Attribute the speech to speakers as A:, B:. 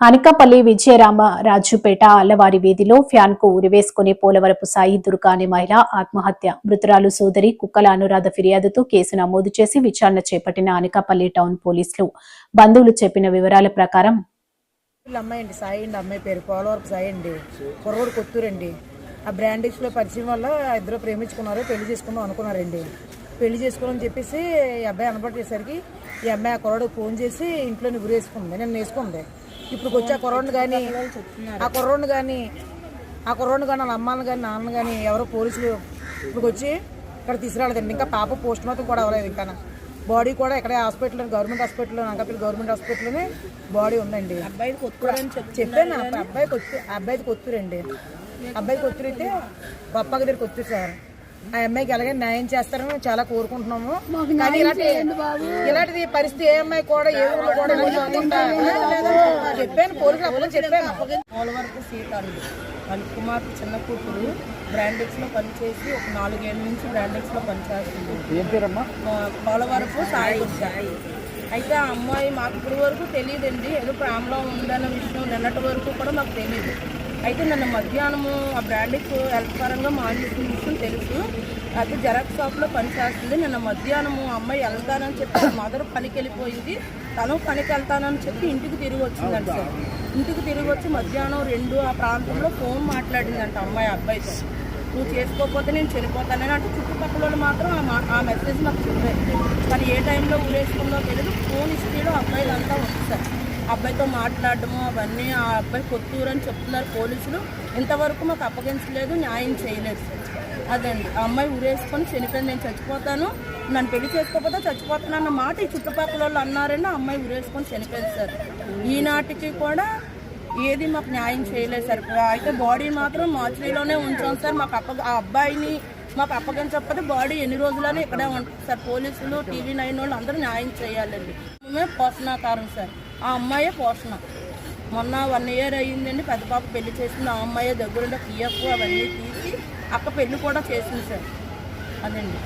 A: అనకాపల్లి విజయరామ రాజుపేట అల్లవారి వీధిలో ఫ్యాన్కు ఉరివేసుకుని పోలవరపు సాయి దుర్గా అనే మహిళ ఆత్మహత్య. మృతురాలు సోదరి కుక్కల అనురాధ ఫిర్యాదుతో కేసు నమోదు చేసి విచారణ చేపట్టిన అనకాపల్లి టౌన్ పోలీసులు. బంధువులు చెప్పిన వివరాల ప్రకారం
B: అమ్మాయి అండి సాయి అండి అమ్మాయి పేరు పోలవరపు సాయి అండి. కుర్రోడు కొత్తూరండి. ఆ బ్రాండిక్స్లో పరిచయం వల్ల ఇద్దరు ప్రేమించుకున్నారు పెళ్ళి చేసుకుందాం అనుకున్నారండి. పెళ్ళి చేసుకోవాలని చెప్పేసి ఈ అబ్బాయి అనబట్టేసరికి ఈ అమ్మాయి ఆ కుర్రోడు ఫోన్ చేసి ఇంట్లో ఉరేసుకుంది నేను వేసుకుంది. ఇప్పుడు వచ్చి ఆ కుర్రోడిని కానీ ఆ కుర్రోడిని కానీ ఆ కుర్రోడిని కానీ వాళ్ళ అమ్మాని కానీ నాన్న కానీ ఎవరో పోలీసులు ఇప్పుడు వచ్చి ఇక్కడ తీసుకురాలేదండి. ఇంకా పాప పోస్ట్ మార్టం కూడా అవ్వలేదు ఇంకా. బాడీ కూడా ఇక్కడ hospital government hospital Anakapalli government హాస్పిటల్లోనే బాడీ ఉందండి. అబ్బాయి చెప్పాను ఆ అబ్బాయి కొత్తు ఆ అబ్బాయిది కొత్తూరండి అబ్బాయి కొత్తూరు అయితే పప్ప దగ్గర కొత్తూరు సార్. ఆ అమ్మాయికి ఎలాగే న్యాయం చేస్తారని చాలా కోరుకుంటున్నాము. కానీ ఇలాంటి ఇలాంటిది పరిస్థితి ఏ అమ్మాయి కూడా ఏ ఊళ్ళో కూడా చెప్పాను అప్పుడు చెప్పాను.
C: పోలవరపు సీత అండి కుమార్తె చిన్న కూతురు బ్రాండెక్స్లో పనిచేసి ఒక నాలుగేళ్ళ నుంచి బ్రాండెక్స్లో పనిచేస్తుంది.
D: ఏం పేరమ్మా?
C: ఆ, పోలవరపు సాయి. అయితే ఆ అమ్మాయి మాకు ఇప్పటి వరకు తెలియదండి. ఏదో ప్రేమలో ఉందన్న విషయం నిన్నటి వరకు కూడా మాకు తెలియదు అయితే నన్ను మధ్యాహ్నము ఆ బ్రాండెక్స్ హెల్త్ పరంగా మానేసిన విషయం తెలుసు. అయితే జెరాక్స్ షాప్లో పనిచేస్తుంది నిన్న మధ్యాహ్నము అమ్మాయి వెళ్తానని చెప్పి మదర్ పనికి వెళ్ళిపోయింది. తను పనికి వెళ్తానని చెప్పి ఇంటికి తిరిగి వచ్చిందంట సార్. ఇంటికి తిరిగి వచ్చి మధ్యాహ్నం రెండు ఆ ప్రాంతంలో ఫోన్ మాట్లాడిందంట అమ్మాయి అబ్బాయితో. నువ్వు చేసుకోకపోతే నేను చనిపోతానని అంటే చుట్టుపక్కల వాళ్ళు మాత్రం ఆ మెసేజ్ నాకు చెప్పారు కానీ ఏ టైంలో ఊరేసుకుందో తెలియదు ఫోన్ హిస్టరీలో అబ్బాయిలంతా ఉంది సార్. అబ్బాయితో మాట్లాడడము అవన్నీ ఆ అబ్బాయి కొత్తూరు అని చెప్తున్నారు పోలీసులు. ఇంతవరకు మాకు అప్పగించలేదు న్యాయం చేయలేదు. సార్ అదండి ఆ అమ్మాయి ఊరేసుకొని చనిపోయింది నేను చచ్చిపోతాను. నన్ను పెళ్ళి చేసుకోకపోతే చచ్చిపోతాను అన్న మాట ఈ చుట్టుపక్కల వాళ్ళు అన్నారని ఆ అమ్మాయి ఊరేసుకొని చనిపోయింది సార్. ఈనాటికి కూడా ఏది మాకు న్యాయం చేయలేదు సార్. అయితే బాడీ మాత్రం మార్చిలోనే ఉంచాం సార్. మాకు అప్ప ఆ అబ్బాయిని మాకు అప్పగించకపోతే బాడీ ఎన్ని రోజులనే ఇక్కడే ఉంటుంది సార్ పోలీసులు టీవీ నైన్ వాళ్ళు అందరూ న్యాయం చేయాలండి. మేమే పోషణాకారం సార్. ఆ అమ్మాయే పోషణ. మొన్న వన్ ఇయర్ అయ్యిందండి. పెద్ద పాప పెళ్ళి చేసింది. ఆ అమ్మాయి దగ్గరుండే పిఎఫ్ అవన్నీ తీసి అక్క పెళ్ళి కూడా చేసింది సార్. అదండి.